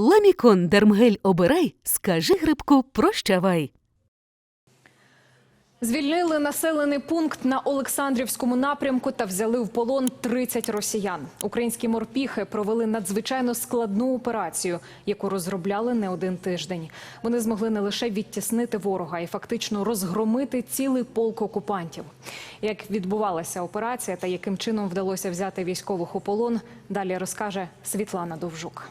Ламікон Дермгель обирай, скажи грибку прощавай. Звільнили населений пункт на Олександрівському напрямку та взяли в полон 30 росіян. Українські морпіхи провели надзвичайно складну операцію, яку розробляли не один тиждень. Вони змогли не лише відтіснити ворога і фактично розгромити цілий полк окупантів. Як відбувалася операція та яким чином вдалося взяти військових у полон, далі розкаже Світлана Довжук.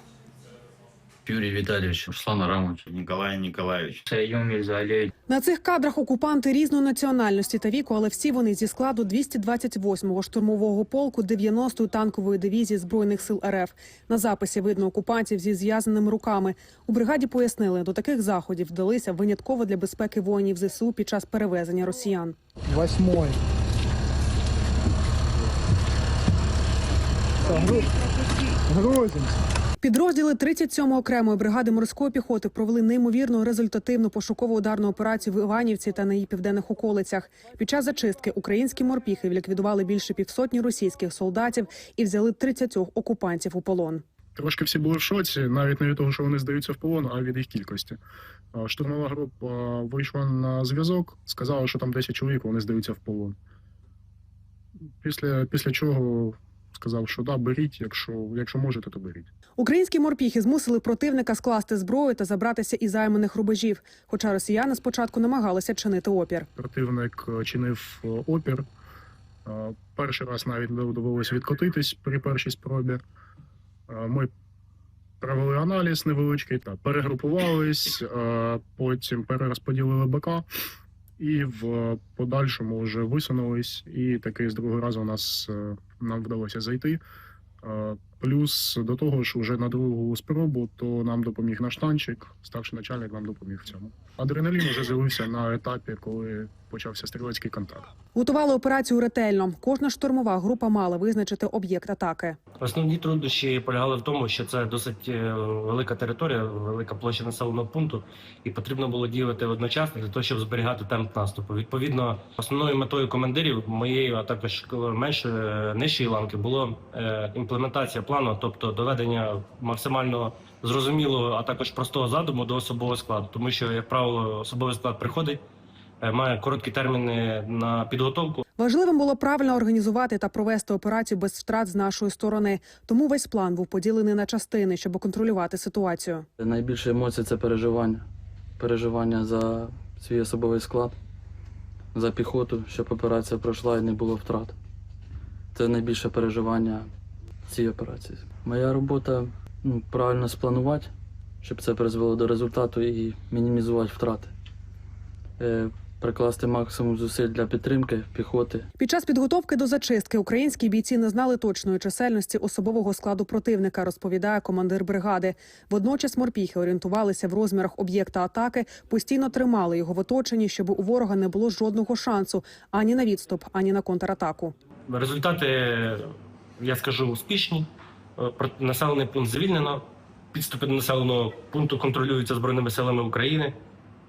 Юрий Витальевич, Руслан Арамович, Николай Николаевич. Юміль Залєй. На цих кадрах окупанти різної національності та віку, але всі вони зі складу 228-го штурмового полку 90-ї танкової дивізії збройних сил РФ. На записі видно окупантів зі зв'язаними руками. У бригаді пояснили, до таких заходів вдалися винятково для безпеки воїнів ЗСУ під час перевезення росіян. Восьмой. Грузимся. Підрозділи 37-ї окремої бригади морської піхоти провели неймовірну результативну пошуково-ударну операцію в Іванівці та на її південних околицях. Під час зачистки українські морпіхи ліквідували більше півсотні російських солдатів і взяли 30 окупантів у полон. Трошки всі були в шоці, навіть не від того, що вони здаються в полон, а від їх кількості. Штурмова група вийшла на зв'язок, сказала, що там 10 чоловік, вони здаються в полон. Після, після чого сказав, що да, беріть, якщо, якщо можете, то беріть. Українські морпіхи змусили противника скласти зброю та забратися із займаних рубежів. Хоча росіяни спочатку намагалися чинити опір. Противник е, чинив е, опір. Е, Перший раз навіть довелося відкотитись при першій спробі. Ми провели аналіз невеличкий, та перегрупувались, потім перерозподілили БК і в подальшому вже висунулись. І таки з другого разу у нас нам вдалося зайти. Плюс до того ж, вже на другу спробу, то нам допоміг наш танчик, старший начальник нам допоміг в цьому. Адреналін вже з'явився на етапі, коли почався стрілецький контакт. Готували операцію ретельно. Кожна штурмова група мала визначити об'єкт атаки. Основні труднощі полягали в тому, що це досить е, велика територія, велика площа населеного пункту, і потрібно було діяти одночасно для того, щоб зберігати темп наступу. Відповідно, основною метою командирів моєї, а також меншої е, нижчої ланки, було е, імплементація плану, тобто доведення максимально зрозумілого, а також простого задуму до особового складу, тому що, як правило, особовий склад приходить, е, має короткі терміни на підготовку. Важливим було правильно організувати та провести операцію без втрат з нашої сторони. Тому весь план був поділений на частини, щоб контролювати ситуацію. Найбільше емоцій це переживання. Переживання за свій особовий склад, за піхоту, щоб операція пройшла і не було втрат. Це найбільше переживання цієї операції. Моя робота ну, правильно спланувати, щоб це призвело до результату і мінімізувати втрати. Е, прикласти максимум зусиль для підтримки піхоти, Під час підготовки до зачистки українські бійці не знали точної чисельності особового складу противника, розповідає командир бригади. Водночас морпіхи орієнтувалися в розмірах об'єкта атаки, постійно тримали його в оточенні, щоб у ворога не було жодного шансу ані на відступ, ані на контратаку. Результати, я скажу, успішні. Е, Населений пункт звільнено. Підступи до населеного пункту контролюються збройними силами України.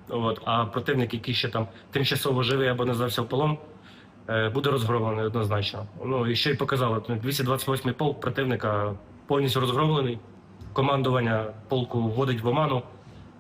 От, а противник, який ще там тимчасово живий або не здався в полон, е, буде розгромлений однозначно. Ну і ще й показали, 228-й полк противника повністю розгромлений. Командування полку вводить в оману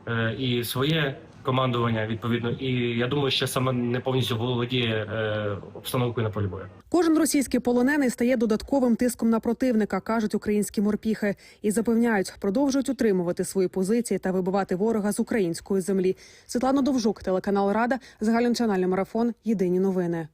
е, і своє командування відповідно. І я думаю, що саме не повністю володіє е, обстановкою на полі бою. Кожен російський полонений стає додатковим тиском на противника, кажуть українські морпіхи, і запевняють, продовжують утримувати свої позиції та вибивати ворога з української землі. Світлана Довжук, телеканал Рада, загальнонаціональний марафон. Єдині новини.